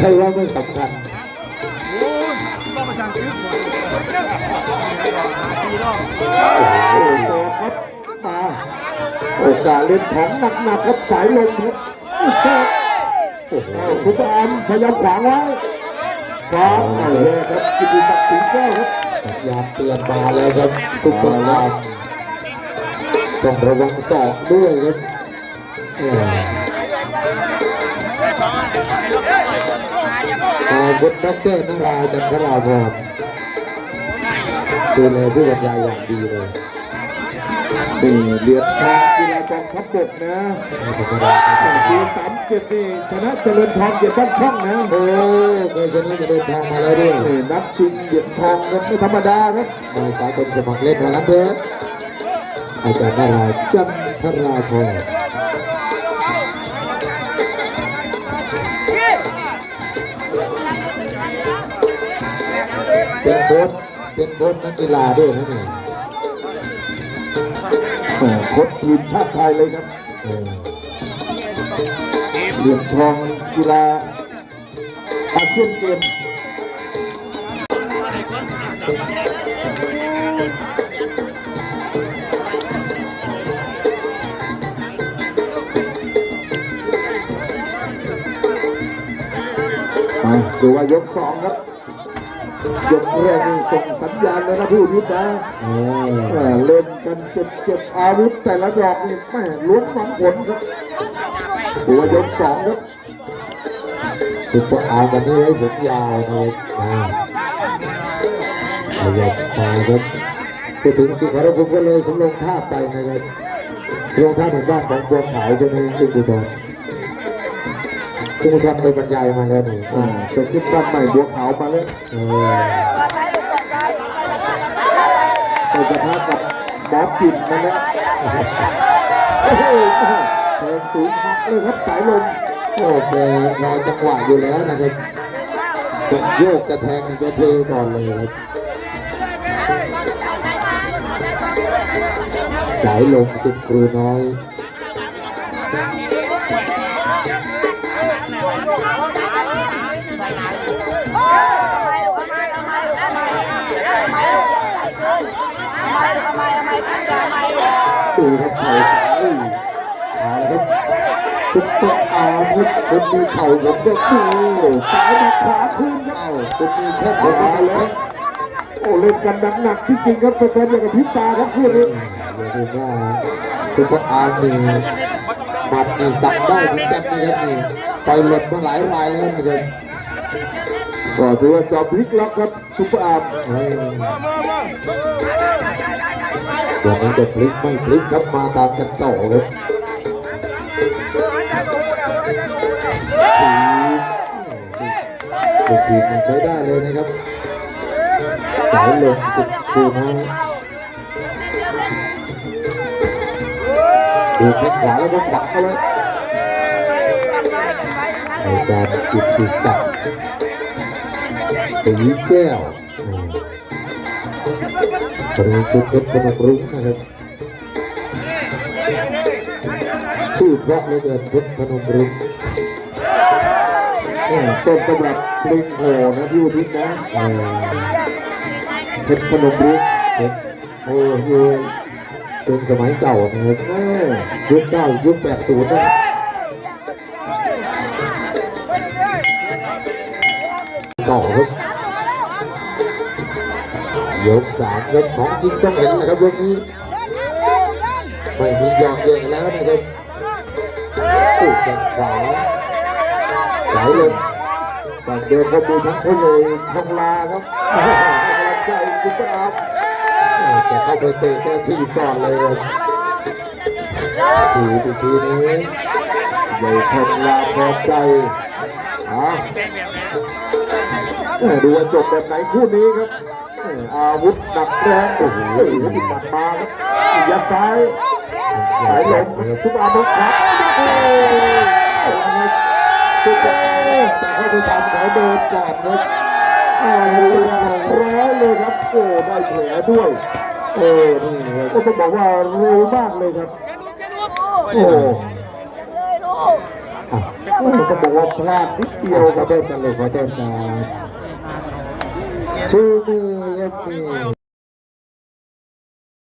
ใครว่าไม่สำคัญโอ้ยต้องมาสั่งซื้อก่อนโอ้โหครับมาโอกาสเล่นของหนักๆครับสายลมครับโอ้โหคุณอามพยายามขวางไว้ขวางเอาเลยครับกิติศักดิ์สิงห์แก้วครับพยายามเตือนมาแล้วครับทุกคนครับต้องระวังศอกด้วยครับ เอออาวุธดอกเตอรนราจันทราพรดูแลผู้บรรยายอย่างดีเลยนี่เดือดทางกีฬากองทัพบกนะปีสามเจ็ดนี่ชนะเจริญทองเกียรติบ้านช่องนะโอ้เคยชนะเจริญทองมาแล้วด้วยนี่นัดชิงเหรียญทองกันไม่ธรรมดาครับนายสากลสมัครเล่นมาแล้วเถอะอาจารย์นาราจันทราพร เป็นโค้ชเป็นโค้ชนักกีฬาด้วยนะเนี่ยโค้ชทีมชาติไทยเลยครับเหรียญทองกีฬาอาเซียนเกมดูว่ายกสองครับ ยกแรกนี่ส่งสัญญาณแล้วนะผู้ยุทธนะแหม่เล่นกันเจ็บเจ็บอาวุธแต่ละดอกนี่แม่ล้วนหวังผลครับดูว่ายกสองครับซุปเปอร์อาร์วันนี้ให้ผมยาวนะครับอ่าขยับมาครับไปถึงสุขารภูมิก็เลยผมลงท่าไปนะครับลงท่าถึงบ้านของบัวขาวใช่ไหมคุณ ผู้ชมคุณผู้ชมไปบรรยายมาแล้วนี่อ่าจะขึ้นบ้านใหม่บัวขาวมาแล้วเออไปประทะกับหมอปิ่นมาแล้วโอ้โหแทงสูงหักเลยครับสายลมโอ้แกรอจังหวะอยู่แล้วนะครับจะโยกกระแทงจะเทก่อนเลยครับสายลมสุดครูน้อย ดูครับเข่าซ้ายเอาละครับซุปเปออาร์ครับคนมีเข่าผมก็ดูซ้ายมาขวาคืนครับเอาคุณมีแค่ขวาแล้วโอ้เล่นกันหนักๆจริงๆครับแฟนๆอย่างกับพริบตาครับคู่นี้เดี๋ยวดูว่าซุปเปอร์อาร์มีหมัดนี่สั่งได้เหมือนกันนะครับนี่ไปหลดมาหลายรายแล้วนะครับ ก็ถือว่าจอมพลิกล็อกครับซุปเปอร์อาร์เฮ้ยวันนี้จะพลิกไม่พลิกครับมาตามกันต่อครับทีทีมันใช้ได้เลยนะครับสายลมสุดคูน้อยดูแข้งขวาแล้วก็ขวาเข้าไว้อาจารย์กิตติศักดิ์ สีแก้วตรงนี้ชุดเพชรพนมรุ้งนะครับชื่อเพราะเหลือเกินเพชรพนมรุ้งแม่ต้นตำรับเพลงโหนะพี่อุทินะเพชรพนมรุ้งเพชรโอ้ยเป็นสมัยเก่านะครับยุคเก้ายุคแปดศูนย์นะ ครับต่อครับยกสามครับของจริงต้องเห็นนะครับยกนี้ไม่มียอกเย่แล้วนะครับตู้แขนขวาสายลมแต่เดินก็มีทั้งพ่อใหญ่ทองลาครับให้กำลังใจซุปเปอร์อาร์จะเข้าไปเตะเจ้าที่ก่อนเลยครับทีทีทีนี้ใหญ่ทองลาพอใจ ดูว่าจบแบบไหนคู่นี้ครับอาวุธหนักแรงโอ้โหติดบัดมาครับยัดซ้ายสายลมทุกอาวุธครับโอ้ยทุกคนแต่ให้ไปทำเขาเดินก่อนนะอาวเรียบร้อยเลยครับโอ้ได้แผลด้วยเออนี่ก็ต้องบอกว่าเร็วมากเลยครับโอ้ อะต้องบอกว่าพลาดนิดเดีเดียยววคกัรับบเบสเลยขอโทษครับชูมือครับนี่